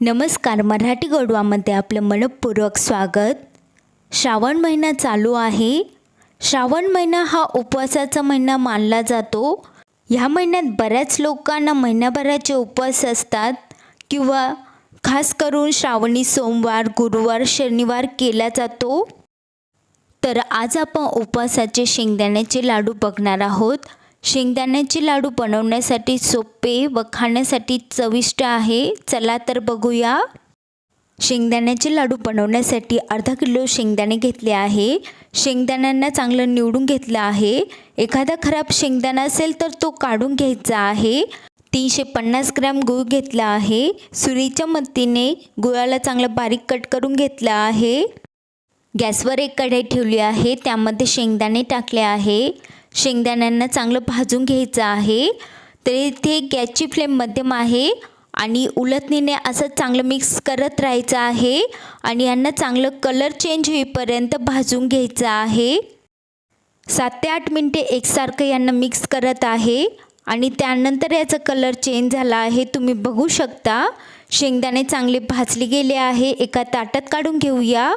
नमस्कार मराठी गडवामध्ये आपलं मनपूर्वक स्वागत. श्रावण महिना चालू आहे. श्रावण महिना हा उपवासाचा महिना मानला जातो. ह्या महिन्यात बऱ्याच लोकांना महिन्याभराचे उपवास असतात किंवा खास करून श्रावणी सोमवार गुरुवार शनिवार केला जातो. तर आज आपण उपवासाचे शेंगदाण्याचे लाडू बघणार आहोत. शेंगदाण्याचे लाडू बनवण्यासाठी सोपे व खाण्यासाठी चविष्ट आहे. चला तर बघूया. शेंगदाण्याचे लाडू बनवण्यासाठी अर्धा किलो शेंगदाणे घेतले आहे. शेंगदाण्यांना चांगलं निवडून घेतलं आहे. एखादा खराब शेंगदाणा असेल तर तो काढून घ्यायचा आहे. तीनशे पन्नास ग्रॅम गूळ घेतला आहे. सुरीच्या मदतीने गुळाला चांगलं बारीक कट करून घेतलं आहे. गॅसवर एक कढई ठेवली आहे. त्यामध्ये शेंगदाणे टाकले आहे. शेंगदाण्यांना चांगलं भाजून घ्यायचं आहे. तर इथे गॅसची फ्लेम मध्यम आहे आणि उलटणीने असं चांगलं मिक्स करत राहायचं आहे आणि यांना चांगलं कलर चेंज होईपर्यंत भाजून घ्यायचं आहे. सात ते आठ मिनटे एकसारखं यांना मिक्स करत आहे आणि त्यानंतर याचा कलर चेंज झाला आहे. तुम्ही बघू शकता शेंगदाणे चांगले भाजले गेले आहे. एका ताटात काढून घेऊया.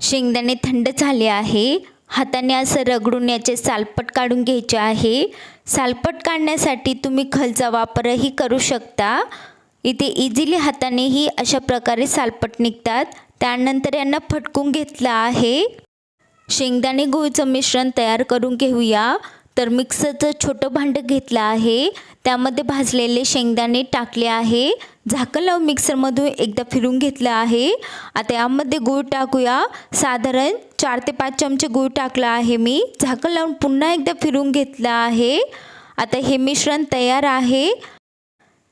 शेंगदाणे थंड झाले आहे. हाताने असं रगडून याचे सालपट काढून घ्यायचे आहे. सालपट काढण्यासाठी तुम्ही खलचा वापरही करू शकता. इथे इझिली हातानेही अशा प्रकारे सालपट निघतात. त्यानंतर यांना फटकून घेतलं आहे. शेंगदाणे गुळचं मिश्रण तयार करून घेऊया. तर मिक्सरचं छोटं भांडं घेतलं आहे. त्यामध्ये भाजलेले शेंगदाणे टाकले आहे. झाकण लावून मिक्सरमधून एकदा फिरून घेतलं आहे. आता यामध्ये गूळ टाकूया. साधारण चार ते पाच चमचे गूळ टाकला आहे मी. झाकण लावून पुन्हा एकदा फिरून घेतलं आहे. आता हे मिश्रण तयार आहे.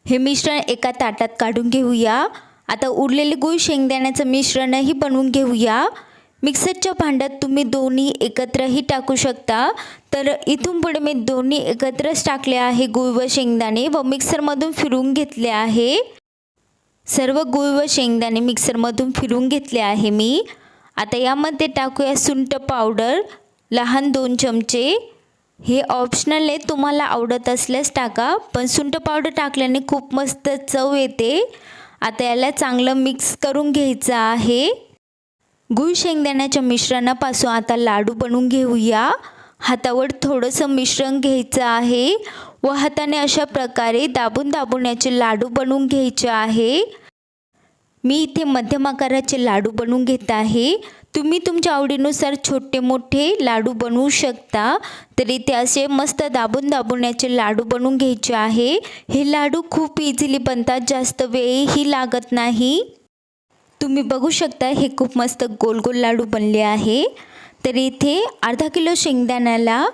हे मिश्रण एका ताटात काढून घेऊया. आता उरलेले गूळ शेंगदाण्याचं मिश्रणही बनवून घेऊया. मिक्सरच्या भांड्यात तुम्ही दोन्ही एकत्रही टाकू शकता. तर इथून पुढे मी दोन्ही एकत्रच टाकले आहे गूळ व शेंगदाणे व मिक्सरमधून फिरून घेतले आहे. सर्व गूळ व शेंगदाणे मिक्सरमधून फिरून घेतले आहे मी. आता यामध्ये टाकूया सुंठ पावडर लहान दोन चमचे. हे ऑप्शनल आहे तुम्हाला आवडत असल्यास टाका पण सुंठ पावडर टाकल्याने खूप मस्त चव येते. आता याला चांगलं मिक्स करून घ्यायचं आहे. गूळ शेंगदाण्याच्या मिश्रणापासून आता लाडू बनवून घेऊया. हातावर थोडंसं मिश्रण घ्यायचं आहे. व हाताने अशा प्रकारे दाबून दाबून याचे लाडू बनवून घ्यायचे आहे. मी इथे मध्यम आकाराचे लाडू बनवून घेत आहे. तुम्ही तुमच्या आवडीनुसार छोटे मोठे लाडू बनवू शकता. तर इथे असे मस्त दाबून दाबून याचे लाडू बनवून घ्यायचे आहे. हे लाडू खूप इझिली बनतात जास्त वेळही लागत नाही. तुम्ही बघू शकता हे खूप मस्त गोल गोल लाडू बनले आहे. तर इथे अर्धा किलो शेंगदाण्याला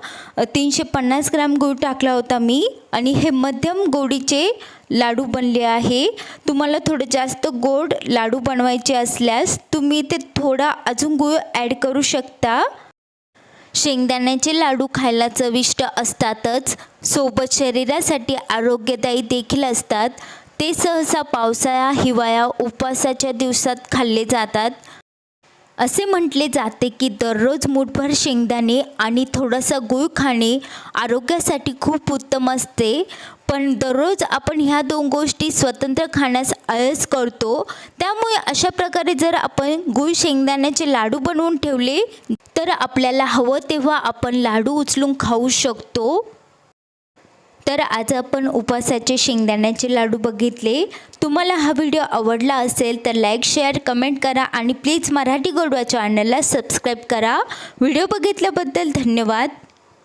तीनशे पन्नास ग्राम गूळ टाकला होता मी आणि हे मध्यम गोडीचे लाडू बनले आहे. तुम्हाला थोडं जास्त गोड लाडू बनवायचे असल्यास तुम्ही ते थोडा अजून गूळ ॲड करू शकता. शेंगदाण्याचे लाडू खायला चविष्ट असतातच सोबत शरीरासाठी आरोग्यदायी देखील असतात. ते सहसा पावसाळा हिवाळा उपवासाच्या दिवसात खाल्ले जातात. असे म्हटले जाते की दररोज मुठभर शेंगदाणे आणि थोडासा गूळ खाणे आरोग्यासाठी खूप उत्तम असते. पण दररोज आपण ह्या दोन गोष्टी स्वतंत्र खाण्यास आळस करतो. त्यामुळे अशा प्रकारे जर आपण गूळ शेंगदाण्याचे लाडू बनवून ठेवले तर आपल्याला हवं तेव्हा आपण लाडू उचलून खाऊ शकतो. तर आज आपण उपवासाचे शेंगदाण्याचे लाडू बघितले. तुम्हाला हा व्हिडिओ आवडला असेल तर लाईक शेअर कमेंट करा आणि प्लीज मराठी गोडवा चॅनलला सबस्क्राईब करा. व्हिडिओ बघितल्याबद्दल धन्यवाद.